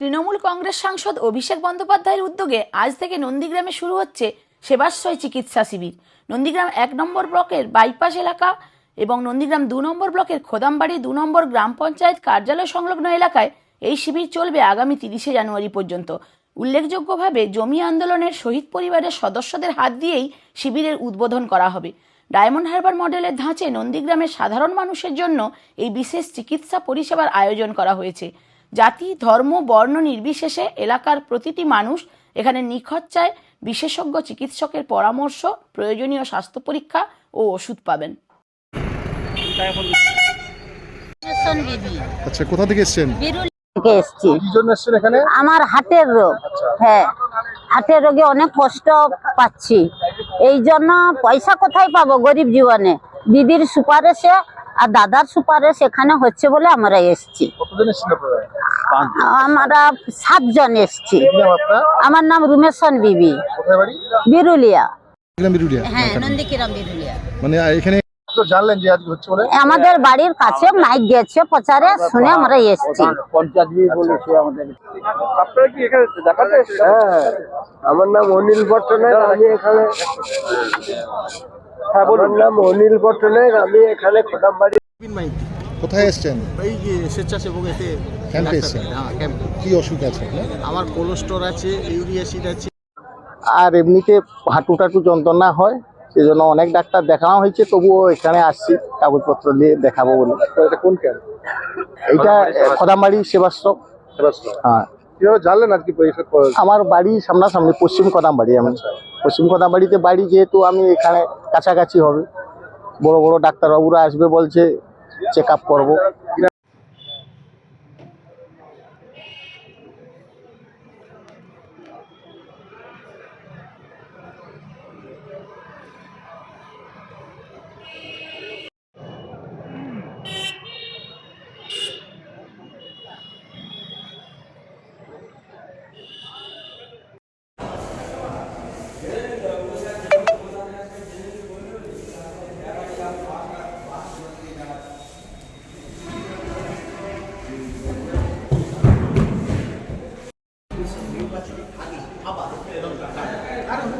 তৃণমূল কংগ্রেস সাংসদ অভিষেক বন্দ্যোপাধ্যায়ের উদ্যোগে আজ থেকে নন্দীগ্রামে শুরু হচ্ছে সেবাশ্রয় চিকিৎসা শিবির। নন্দীগ্রাম এক নম্বর ব্লকের বাইপাস এলাকা এবং নন্দীগ্রাম দু নম্বর ব্লকের খোদামবাড়ি দু নম্বর গ্রাম পঞ্চায়েত কার্যালয় সংলগ্ন এলাকায় এই শিবির চলবে আগামী তিরিশে জানুয়ারি পর্যন্ত। উল্লেখযোগ্যভাবে জমি আন্দোলনের শহীদ পরিবারের সদস্যদের হাত দিয়েই শিবিরের উদ্বোধন করা হবে। ডায়মন্ড হারবার মডেলের ধাঁচে নন্দীগ্রামের সাধারণ মানুষের জন্য এই বিশেষ চিকিৎসা পরিষেবার আয়োজন করা হয়েছে। জাতি ধর্ম বর্ণ নির্বিশেষে এলাকার প্রতিটি মানুষ এখানে নিখরচায় বিশেষজ্ঞ চিকিৎসকের পরামর্শ প্রয়োজনীয় স্বাস্থ্য পরীক্ষা ও ওষুধ পাবেন। আচ্ছা কোথা থেকে এসছেন? এখানে? আমার হার্টের রোগ। হ্যাঁ হার্টের রোগে অনেক কষ্ট পাচ্ছি। এই জন্য পয়সা কোথায় পাবো গরিব জীবনে? দিদির সুপারিশে আর দাদার সুপারিশ এখানে হচ্ছে বলে আমরা এসছি। কতজন এসছেন আপনারা? আমরা সাতজন এসছি। আমার নাম রুমেশন বিবি। বিরুলিয়া। হ্যাঁ নন্দিকিরাম বিরুলিয়া। মানে এখানে তো জানলেন যে আজকে হচ্ছে বলে? আমাদের বাড়ির কাছে মাইক গেছে প্রচারে শুনে আমরা এসছি। আপনারা কি এখানে দেখাতে হ্যাঁ আমার নাম অনিল পট্টনায়ক আমি এখানে হ্যাঁ আমার নাম অনিল পট্টনায়ক আমি এখানে খোদামবাড়ি কোথায় এসছেন? এই যে স্বেচ্ছাসেবক এতে ক্যাম্পে এসছেন? হ্যাঁ ক্যাম্পে কি অসুখ আছে আমার কোলেস্টোর আছে ইউরিয়াসিড আছে। আর এমনিতে হাঁটু টাটু যন্ত্রণা হয় সেই জন্য অনেক ডাক্তার দেখানো হয়েছে তবুও এখানে আসছি কাগজপত্র নিয়ে দেখাবো বলে। এটা কোন ক্যাম্প এইটা খোদামবাড়ি সেবাশ্রম। সেবাশ্রম। হ্যাঁ। কীভাবে জানলেন আজকে পরিষদ আমার বাড়ি সামনাসামনি পশ্চিম কদামবাড়ি আমি। পশ্চিম বাড়িতে বাড়ি যেহেতু আমি এখানে কাছাকাছি হবে। বড় বড় ডাক্তারবাবুরা আসবে বলছে চেক আপ করব। 같이 가기, 봐봐. 다른